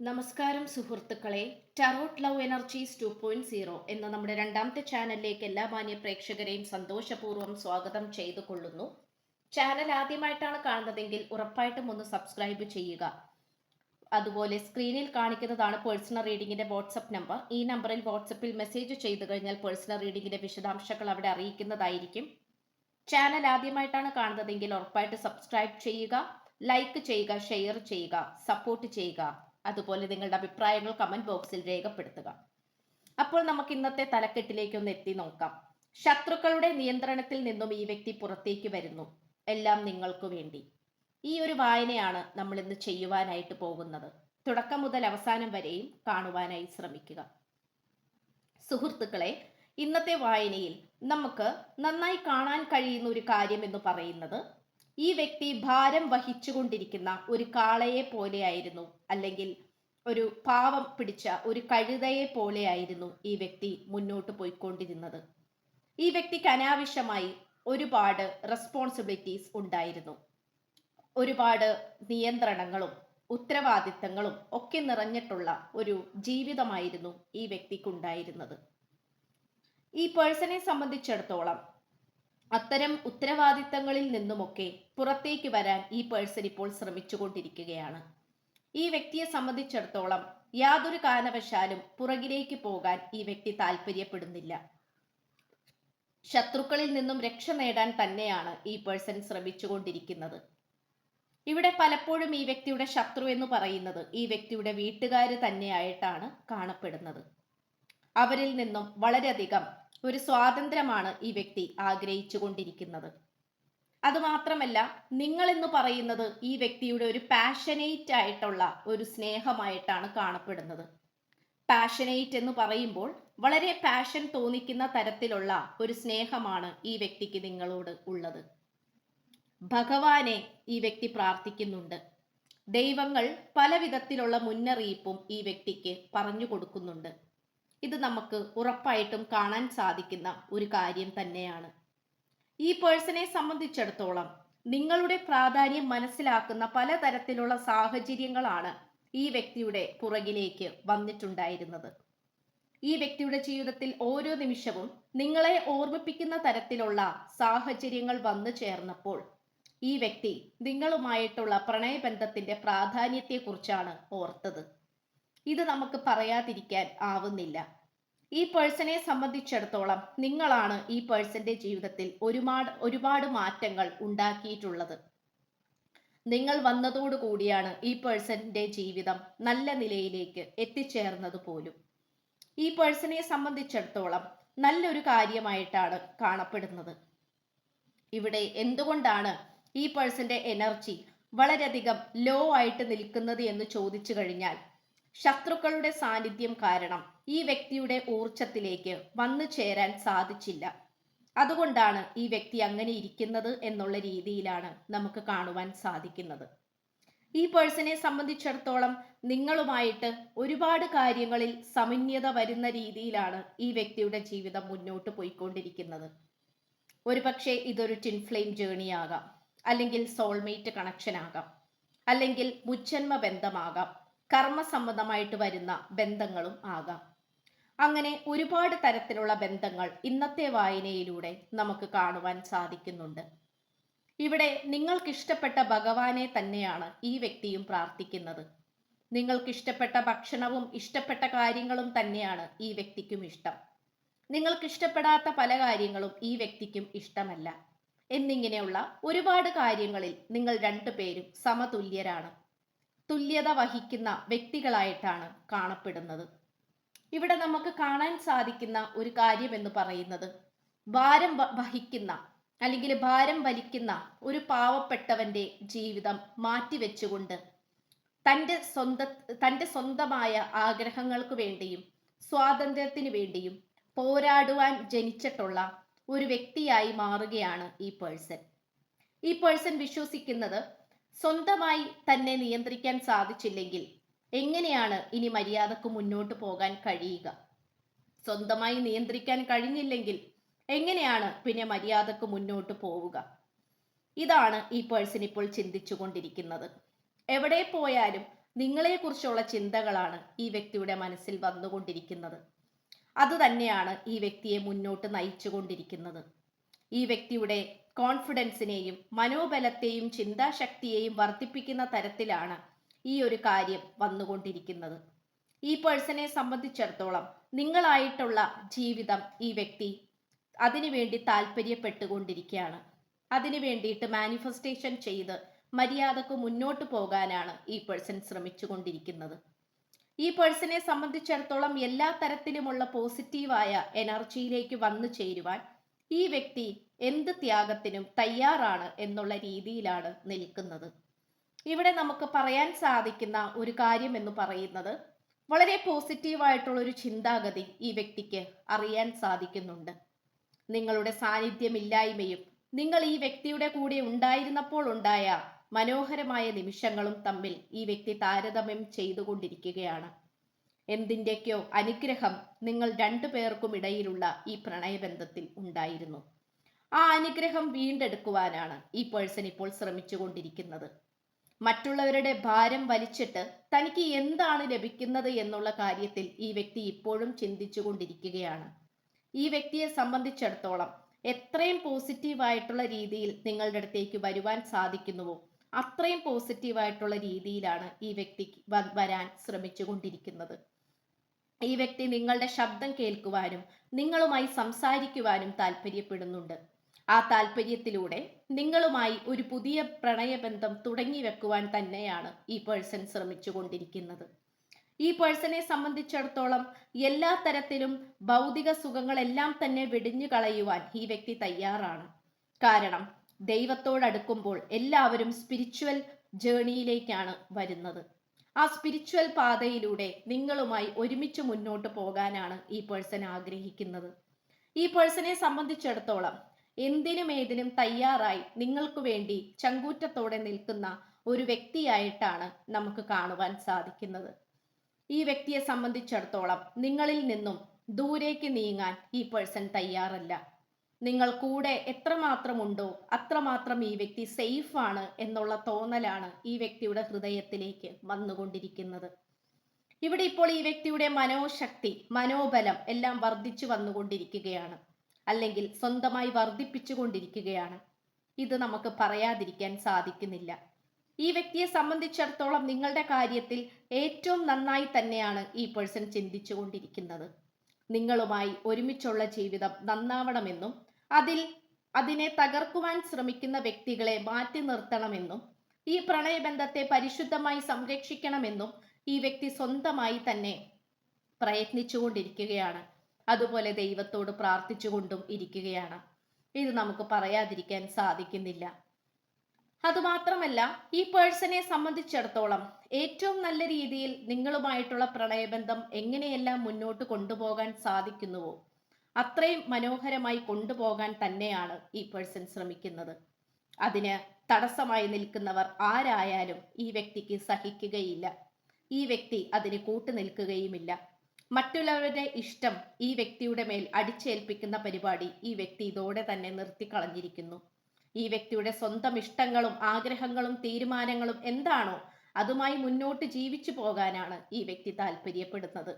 നമസ്കാരം സുഹൃത്തുക്കളെ tarot love energies two point zero എന്ന നമ്മുടെ രണ്ടാമത്തെ ചാനലിലേക്ക് എല്ലാ മാന്യ പ്രേക്ഷകരെയും സന്തോഷപൂർവം സ്വാഗതം ചെയ്തു കൊള്ളുന്നു ചാനൽ ആദ്യമായിട്ടാണ് കാണുന്നതെങ്കിൽ ഉറപ്പായിട്ടും ഒന്ന് സബ്സ്ക്രൈബ് ചെയ്യുക. അതുപോലെ സ്ക്രീനിൽ കാണിക്കുന്നതാണ് പേഴ്സണൽ റീഡിങ്ങിന്റെ വാട്സപ്പ് നമ്പർ ഈ നമ്പറിൽ വാട്സപ്പിൽ മെസ്സേജ് ചെയ്തു കഴിഞ്ഞാൽ പേഴ്സണൽ റീഡിങ്ങിന്റെ വിശദാംശങ്ങൾ അവിടെ അറിയിക്കുന്നതായിരിക്കും. ചാനൽ ആദ്യമായിട്ടാണ് കാണുന്നതെങ്കിൽ ഉറപ്പായിട്ട് സബ്സ്ക്രൈബ് ചെയ്യുക ലൈക്ക് ചെയ്യുക ഷെയർ ചെയ്യുക സപ്പോർട്ട് ചെയ്യുക. അതുപോലെ നിങ്ങളുടെ അഭിപ്രായങ്ങൾ കമന്റ് ബോക്സിൽ രേഖപ്പെടുത്തുക. അപ്പോൾ നമുക്ക് ഇന്നത്തെ തലക്കെട്ടിലേക്ക് ഒന്ന് എത്തി നോക്കാം. ശത്രുക്കളുടെ നിയന്ത്രണത്തിൽ നിന്നും ഈ വ്യക്തി പുറത്തേക്ക് വരുന്നു. എല്ലാം നിങ്ങൾക്കു വേണ്ടി. ഈ ഒരു വായനയാണ് നമ്മൾ ഇന്ന് ചെയ്യുവാനായിട്ട് പോകുന്നത്. തുടക്കം മുതൽ അവസാനം വരെയും കാണുവാനായി ശ്രമിക്കുക. സുഹൃത്തുക്കളെ ഇന്നത്തെ വായനയിൽ നമുക്ക് നന്നായി കാണാൻ കഴിയുന്ന ഒരു കാര്യം എന്ന് പറയുന്നത് ഈ വ്യക്തി ഭാരം വഹിച്ചുകൊണ്ടിരിക്കുന്ന ഒരു കാളയെ പോലെയായിരുന്നു. അല്ലെങ്കിൽ ഒരു പാവം പിടിച്ച ഒരു കഴുതയെ പോലെയായിരുന്നു ഈ വ്യക്തി മുന്നോട്ട് പോയിക്കൊണ്ടിരുന്നത്. ഈ വ്യക്തിക്ക് അനാവശ്യമായി ഒരുപാട് റെസ്പോൺസിബിലിറ്റീസ് ഉണ്ടായിരുന്നു. ഒരുപാട് നിയന്ത്രണങ്ങളും ഉത്തരവാദിത്തങ്ങളും ഒക്കെ നിറഞ്ഞിട്ടുള്ള ഒരു ജീവിതമായിരുന്നു ഈ വ്യക്തിക്കുണ്ടായിരുന്നത്. ഈ പേഴ്സണെ സംബന്ധിച്ചിടത്തോളം അത്തരം ഉത്തരവാദിത്തങ്ങളിൽ നിന്നുമൊക്കെ പുറത്തേക്ക് വരാൻ ഈ പേഴ്സൺ ഇപ്പോൾ ശ്രമിച്ചുകൊണ്ടിരിക്കുകയാണ്. ഈ വ്യക്തിയെ സംബന്ധിച്ചിടത്തോളം യാതൊരു കാരണവശാലും പുറകിലേക്ക് പോകാൻ ഈ വ്യക്തി താല്പര്യപ്പെടുന്നില്ല. ശത്രുക്കളിൽ നിന്നും രക്ഷ നേടാൻ തന്നെയാണ് ഈ പേഴ്സൺ ശ്രമിച്ചുകൊണ്ടിരിക്കുന്നത്. ഇവിടെ പലപ്പോഴും ഈ വ്യക്തിയുടെ ശത്രു എന്ന് പറയുന്നത് ഈ വ്യക്തിയുടെ വീട്ടുകാർ തന്നെയായിട്ടാണ് കാണപ്പെടുന്നത്. അവരിൽ നിന്നും വളരെയധികം ഒരു സ്വാതന്ത്ര്യമാണ് ഈ വ്യക്തി ആഗ്രഹിച്ചു കൊണ്ടിരിക്കുന്നത് അതുമാത്രമല്ല നിങ്ങൾ എന്ന് പറയുന്നത് ഈ വ്യക്തിയുടെ ഒരു പാഷനേറ്റ് ആയിട്ടുള്ള ഒരു സ്നേഹമായിട്ടാണ് കാണപ്പെടുന്നത്. പാഷനേറ്റ് എന്ന് പറയുമ്പോൾ വളരെ പാഷൻ തോന്നിക്കുന്ന തരത്തിലുള്ള ഒരു സ്നേഹമാണ് ഈ വ്യക്തിക്ക് നിങ്ങളോട് ഉള്ളത്. ഭഗവാനെ ഈ വ്യക്തി പ്രാർത്ഥിക്കുന്നുണ്ട്. ദൈവങ്ങൾ പല വിധത്തിലുള്ള മുന്നറിയിപ്പും ഈ വ്യക്തിക്ക് പറഞ്ഞു കൊടുക്കുന്നുണ്ട്. ഇത് നമുക്ക് ഉറപ്പായിട്ടും കാണാൻ സാധിക്കുന്ന ഒരു കാര്യം തന്നെയാണ്. ഈ പേഴ്സണെ സംബന്ധിച്ചിടത്തോളം നിങ്ങളുടെ പ്രാധാന്യം മനസ്സിലാക്കുന്ന പലതരത്തിലുള്ള സാഹചര്യങ്ങളാണ് ഈ വ്യക്തിയുടെ പുറകിലേക്ക് വന്നിട്ടുണ്ടായിരുന്നത്. ഈ വ്യക്തിയുടെ ജീവിതത്തിൽ ഓരോ നിമിഷവും നിങ്ങളെ ഓർമ്മിപ്പിക്കുന്ന തരത്തിലുള്ള സാഹചര്യങ്ങൾ വന്നു ചേർന്നപ്പോൾ ഈ വ്യക്തി നിങ്ങളുമായിട്ടുള്ള പ്രണയബന്ധത്തിന്റെ പ്രാധാന്യത്തെക്കുറിച്ചാണ് ഓർത്തത്. ഇത് നമുക്ക് പറയാതിരിക്കാൻ ആവുന്നില്ല. ഈ പേഴ്സണെ സംബന്ധിച്ചിടത്തോളം നിങ്ങളാണ് ഈ പേഴ്സന്റെ ജീവിതത്തിൽ ഒരുപാട് ഒരുപാട് മാറ്റങ്ങൾ ഉണ്ടാക്കിയിട്ടുള്ളത്. നിങ്ങൾ വന്നതോടു കൂടിയാണ് ഈ പേഴ്സന്റെ ജീവിതം നല്ല നിലയിലേക്ക് എത്തിച്ചേർന്നത് പോലും. ഈ പേഴ്സണെ സംബന്ധിച്ചിടത്തോളം നല്ലൊരു കാര്യമായിട്ടാണ് കാണപ്പെടുന്നത്. ഇവിടെ എന്തുകൊണ്ടാണ് ഈ പേഴ്സന്റെ എനർജി വളരെയധികം ലോ ആയിട്ട് നിൽക്കുന്നത് എന്ന് ചോദിച്ചു കഴിഞ്ഞാൽ ശത്രുക്കളുടെ സാന്നിധ്യം കാരണം ഈ വ്യക്തിയുടെ ഊർജത്തിലേക്ക് വന്നു ചേരാൻ സാധിച്ചില്ല. അതുകൊണ്ടാണ് ഈ വ്യക്തി അങ്ങനെ ഇരിക്കുന്നത് എന്നുള്ള രീതിയിലാണ് നമുക്ക് കാണുവാൻ സാധിക്കുന്നത്. ഈ പേഴ്സണെ സംബന്ധിച്ചിടത്തോളം നിങ്ങളുമായിട്ട് ഒരുപാട് കാര്യങ്ങളിൽ സമന്യത വരുന്ന രീതിയിലാണ് ഈ വ്യക്തിയുടെ ജീവിതം മുന്നോട്ട് പോയിക്കൊണ്ടിരിക്കുന്നത്. ഒരുപക്ഷെ ഇതൊരു ടിൻ ഫ്ലെയിം ജേണി ആകാം അല്ലെങ്കിൽ സോൾമേറ്റ് കണക്ഷൻ ആകാം അല്ലെങ്കിൽ മുച്ചന്മ ബന്ധമാകാം കർമ്മസംബന്ധമായിട്ട് വരുന്ന ബന്ധങ്ങളും ആകാം. അങ്ങനെ ഒരുപാട് തരത്തിലുള്ള ബന്ധങ്ങൾ ഇന്നത്തെ വായനയിലൂടെ നമുക്ക് കാണുവാൻ സാധിക്കുന്നുണ്ട്. ഇവിടെ നിങ്ങൾക്കിഷ്ടപ്പെട്ട ഭഗവാനെ തന്നെയാണ് ഈ വ്യക്തിയും പ്രാർത്ഥിക്കുന്നത്. നിങ്ങൾക്കിഷ്ടപ്പെട്ട ഭക്ഷണവും ഇഷ്ടപ്പെട്ട കാര്യങ്ങളും തന്നെയാണ് ഈ വ്യക്തിക്കും ഇഷ്ടം. നിങ്ങൾക്കിഷ്ടപ്പെടാത്ത പല കാര്യങ്ങളും ഈ വ്യക്തിക്കും ഇഷ്ടമല്ല. എന്നിങ്ങനെയുള്ള ഒരുപാട് കാര്യങ്ങളിൽ നിങ്ങൾ രണ്ടുപേരും സമതുല്യരാണ്. തുല്യത വഹിക്കുന്ന വ്യക്തികളായിട്ടാണ് കാണപ്പെടുന്നത്. ഇവിടെ നമുക്ക് കാണാൻ സാധിക്കുന്ന ഒരു കാര്യം എന്ന് പറയുന്നത് ഭാരം വഹിക്കുന്ന അല്ലെങ്കിൽ ഭാരം വലിക്കുന്ന ഒരു പാവപ്പെട്ടവന്റെ ജീവിതം മാറ്റിവെച്ചുകൊണ്ട് തന്റെ സ്വന്ത തന്റെ സ്വന്തമായ ആഗ്രഹങ്ങൾക്ക് വേണ്ടിയും സ്വാതന്ത്ര്യത്തിന് വേണ്ടിയും പോരാടുവാൻ ജനിച്ചിട്ടുള്ള ഒരു വ്യക്തിയായി മാറുകയാണ് ഈ പേഴ്സൺ. ഈ പേഴ്സൺ വിശ്വസിക്കുന്നത് സ്വന്തമായി തന്നെ നിയന്ത്രിക്കാൻ സാധിച്ചില്ലെങ്കിൽ എങ്ങനെയാണ് ഇനി മര്യാദയ്ക്ക് മുന്നോട്ട് പോകാൻ കഴിയുക? സ്വന്തമായി നിയന്ത്രിക്കാൻ കഴിഞ്ഞില്ലെങ്കിൽ എങ്ങനെയാണ് പിന്നെ മര്യാദയ്ക്ക് മുന്നോട്ട് പോവുക? ഇതാണ് ഈ പേഴ്സൺ ഇപ്പോൾ ചിന്തിച്ചു കൊണ്ടിരിക്കുന്നത് എവിടെ പോയാലും നിങ്ങളെക്കുറിച്ചുള്ള ചിന്തകളാണ് ഈ വ്യക്തിയുടെ മനസ്സിൽ വന്നുകൊണ്ടിരിക്കുന്നത്. അതുതന്നെയാണ് ഈ വ്യക്തിയെ മുന്നോട്ട് നയിച്ചുകൊണ്ടിരിക്കുന്നത്. ഈ വ്യക്തിയുടെ കോൺഫിഡൻസിനെയും മനോബലത്തെയും ചിന്താശക്തിയെയും വർദ്ധിപ്പിക്കുന്ന തരത്തിലാണ് ഈ ഒരു കാര്യം വന്നുകൊണ്ടിരിക്കുന്നത്. ഈ പേഴ്സണെ സംബന്ധിച്ചിടത്തോളം നിങ്ങളായിട്ടുള്ള ജീവിതം ഈ വ്യക്തി അതിനുവേണ്ടി താല്പര്യപ്പെട്ടുകൊണ്ടിരിക്കുകയാണ്. അതിനു വേണ്ടിയിട്ട് മാനിഫെസ്റ്റേഷൻ ചെയ്ത് മര്യാദയ്ക്ക് മുന്നോട്ട് പോകാനാണ് ഈ പേഴ്സൺ ശ്രമിച്ചുകൊണ്ടിരിക്കുന്നത്. ഈ പേഴ്സണെ സംബന്ധിച്ചിടത്തോളം എല്ലാ തരത്തിലുമുള്ള പോസിറ്റീവായ എനർജിയിലേക്ക് വന്നു ചേരുവാൻ ഈ വ്യക്തി എന്ത് ത്യാഗത്തിനും തയ്യാറാണ് എന്നുള്ള രീതിയിലാണ് നിൽക്കുന്നത്. ഇവിടെ നമുക്ക് പറയാൻ സാധിക്കുന്ന ഒരു കാര്യം എന്ന് പറയുന്നത് വളരെ പോസിറ്റീവായിട്ടുള്ള ഒരു ചിന്താഗതി ഈ വ്യക്തിക്ക് അറിയാൻ സാധിക്കുന്നുണ്ട്. നിങ്ങളുടെ സാന്നിധ്യമില്ലായ്മയും നിങ്ങൾ ഈ വ്യക്തിയുടെ കൂടെ ഉണ്ടായിരുന്നപ്പോൾ ഉണ്ടായ മനോഹരമായ നിമിഷങ്ങളും തമ്മിൽ ഈ വ്യക്തി താരതമ്യം ചെയ്തുകൊണ്ടിരിക്കുകയാണ്. എന്തിന്റെയൊക്കെയോ അനുഗ്രഹം നിങ്ങൾ രണ്ടു പേർക്കും ഇടയിലുള്ള ഈ പ്രണയബന്ധത്തിൽ ഉണ്ടായിരുന്നു. ആ അനുഗ്രഹം വീണ്ടെടുക്കുവാനാണ് ഈ പേഴ്സൺ ഇപ്പോൾ ശ്രമിച്ചുകൊണ്ടിരിക്കുന്നത്. മറ്റുള്ളവരുടെ ഭാരം വലിച്ചിട്ട് തനിക്ക് എന്താണ് ലഭിക്കുന്നത് എന്നുള്ള കാര്യത്തിൽ ഈ വ്യക്തി ഇപ്പോഴും ചിന്തിച്ചു കൊണ്ടിരിക്കുകയാണ് ഈ വ്യക്തിയെ സംബന്ധിച്ചിടത്തോളം എത്രയും പോസിറ്റീവായിട്ടുള്ള രീതിയിൽ നിങ്ങളുടെ അടുത്തേക്ക് വരുവാൻ സാധിക്കുന്നുവോ അത്രയും പോസിറ്റീവായിട്ടുള്ള രീതിയിലാണ് ഈ വ്യക്തി വരാൻ ശ്രമിച്ചുകൊണ്ടിരിക്കുന്നത്. ഈ വ്യക്തി നിങ്ങളുടെ ശബ്ദം കേൾക്കുവാനും നിങ്ങളുമായി സംസാരിക്കുവാനും താല്പര്യപ്പെടുന്നുണ്ട്. ആ താല്പര്യത്തിലൂടെ നിങ്ങളുമായി ഒരു പുതിയ പ്രണയബന്ധം തുടങ്ങി വെക്കുവാൻ തന്നെയാണ് ഈ പേഴ്സൺ ശ്രമിച്ചുകൊണ്ടിരിക്കുന്നത്. ഈ പേഴ്സണെ സംബന്ധിച്ചിടത്തോളം എല്ലാ തരത്തിലും ഭൗതിക സുഖങ്ങളെല്ലാം തന്നെ വെടിഞ്ഞു കളയുവാൻ ഈ വ്യക്തി തയ്യാറാണ്. കാരണം ദൈവത്തോടടുക്കുമ്പോൾ എല്ലാവരും സ്പിരിച്വൽ ജേണിയിലേക്കാണ് വരുന്നത്. ആ സ്പിരിച്വൽ പാതയിലൂടെ നിങ്ങളുമായി ഒരുമിച്ച് മുന്നോട്ട് പോകാനാണ് ഈ പേഴ്സൺ ആഗ്രഹിക്കുന്നത്. ഈ പേഴ്സണെ സംബന്ധിച്ചിടത്തോളം എന്തിനും ഏതിനും തയ്യാറായി നിങ്ങൾക്ക് വേണ്ടി ചങ്കൂറ്റത്തോടെ നിൽക്കുന്ന ഒരു വ്യക്തിയായിട്ടാണ് നമുക്ക് കാണുവാൻ സാധിക്കുന്നത്. ഈ വ്യക്തിയെ സംബന്ധിച്ചിടത്തോളം നിങ്ങളിൽ നിന്നും ദൂരേക്ക് നീങ്ങാൻ ഈ പേഴ്സൺ തയ്യാറല്ല. നിങ്ങൾ കൂടെ എത്രമാത്രമുണ്ടോ അത്രമാത്രം ഈ വ്യക്തി സേഫ് ആണ് എന്നുള്ള തോന്നലാണ് ഈ വ്യക്തിയുടെ ഹൃദയത്തിലേക്ക് വന്നുകൊണ്ടിരിക്കുന്നത്. ഇവിടെ ഇപ്പോൾ ഈ വ്യക്തിയുടെ മനോശക്തി മനോബലം എല്ലാം വർദ്ധിച്ചു വന്നുകൊണ്ടിരിക്കുകയാണ്. അല്ലെങ്കിൽ സ്വന്തമായി വർദ്ധിപ്പിച്ചു കൊണ്ടിരിക്കുകയാണ് ഇത് നമുക്ക് പറയാതിരിക്കാൻ സാധിക്കുന്നില്ല. ഈ വ്യക്തിയെ സംബന്ധിച്ചിടത്തോളം നിങ്ങളുടെ കാര്യത്തിൽ ഏറ്റവും നന്നായി തന്നെയാണ് ഈ പേഴ്സൺ ചിന്തിച്ചുകൊണ്ടിരിക്കുന്നത്. നിങ്ങളുമായി ഒരുമിച്ചുള്ള ജീവിതം നന്നാവണമെന്നും അതിൽ അതിനെ തകർക്കുവാൻ ശ്രമിക്കുന്ന വ്യക്തികളെ മാറ്റി നിർത്തണമെന്നും ഈ പ്രണയബന്ധത്തെ പരിശുദ്ധമായി സംരക്ഷിക്കണമെന്നും ഈ വ്യക്തി സ്വന്തമായി തന്നെ പ്രയത്നിച്ചുകൊണ്ടിരിക്കുകയാണ്. അതുപോലെ ദൈവത്തോട് പ്രാർത്ഥിച്ചുകൊണ്ടും ഇരിക്കുകയാണ്. ഇത് നമുക്ക് പറയാതിരിക്കാൻ സാധിക്കുന്നില്ല. അതുമാത്രമല്ല ഈ പേഴ്സണെ സംബന്ധിച്ചിടത്തോളം ഏറ്റവും നല്ല രീതിയിൽ നിങ്ങളുമായിട്ടുള്ള പ്രണയബന്ധം എങ്ങനെയെല്ലാം മുന്നോട്ട് കൊണ്ടുപോകാൻ സാധിക്കുന്നുവോ അത്രയും മനോഹരമായി കൊണ്ടുപോകാൻ തന്നെയാണ് ഈ പേഴ്സൺ ശ്രമിക്കുന്നത്. അതിന് തടസ്സമായി നിൽക്കുന്നവർ ആരായാലും ഈ വ്യക്തിക്ക് സഹിക്കുകയില്ല. ഈ വ്യക്തി അതിന് കൂട്ടു നിൽക്കുകയുമില്ല. മറ്റുള്ളവരുടെ ഇഷ്ടം ഈ വ്യക്തിയുടെ മേൽ അടിച്ചേൽപ്പിക്കുന്ന പരിപാടി ഈ വ്യക്തി ഇതോടെ തന്നെ നിർത്തിക്കളഞ്ഞിരിക്കുന്നു. ഈ വ്യക്തിയുടെ സ്വന്തം ഇഷ്ടങ്ങളും ആഗ്രഹങ്ങളും തീരുമാനങ്ങളും എന്താണോ അതുമായി മുന്നോട്ട് ജീവിച്ചു പോകാനാണ് ഈ വ്യക്തി താല്പര്യപ്പെടുന്നത്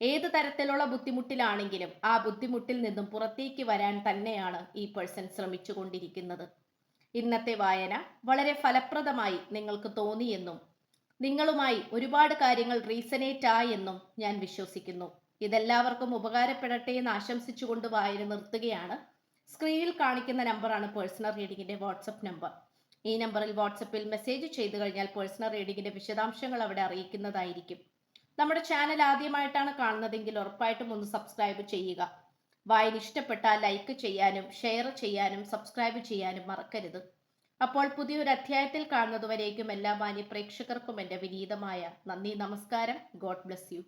ഏത് തരത്തിലുള്ള ബുദ്ധിമുട്ടിലാണെങ്കിലും ആ ബുദ്ധിമുട്ടിൽ നിന്നും പുറത്തേക്ക് വരാൻ തന്നെയാണ് ഈ പേഴ്സൺ ശ്രമിച്ചുകൊണ്ടിരിക്കുന്നത്. ഇന്നത്തെ വായന വളരെ ഫലപ്രദമായി നിങ്ങൾക്ക് തോന്നിയെന്നും നിങ്ങളുമായി ഒരുപാട് കാര്യങ്ങൾ റീസനേറ്റ് ആയെന്നും ഞാൻ വിശ്വസിക്കുന്നു. ഇതെല്ലാവർക്കും ഉപകാരപ്പെടട്ടെ എന്ന് ആശംസിച്ചുകൊണ്ട് വായന നിർത്തുകയാണ്. സ്ക്രീനിൽ കാണിക്കുന്ന നമ്പറാണ് പേഴ്സണൽ റീഡിങ്ങിന്റെ വാട്സപ്പ് നമ്പർ ഈ നമ്പറിൽ വാട്സപ്പിൽ മെസ്സേജ് ചെയ്തു കഴിഞ്ഞാൽ പേഴ്സണൽ റീഡിങ്ങിന്റെ വിശദാംശങ്ങൾ അവിടെ അറിയിക്കുന്നതായിരിക്കും. നമ്മുടെ ചാനൽ ആദ്യമായിട്ടാണ് കാണുന്നതെങ്കിൽ ഉറപ്പായിട്ടും ഒന്ന് സബ്സ്ക്രൈബ് ചെയ്യുക. വായന ഇഷ്ടപ്പെട്ടാൽ ലൈക്ക് ചെയ്യാനും ഷെയർ ചെയ്യാനും സബ്സ്ക്രൈബ് ചെയ്യാനും മറക്കരുത്. അപ്പോൾ പുതിയൊരു അധ്യായത്തിൽ കാണുന്നതുവരേക്കും എല്ലാ മാന്യ പ്രേക്ഷകർക്കും എന്റെ വിനീതമായ നന്ദി നമസ്കാരം. God bless you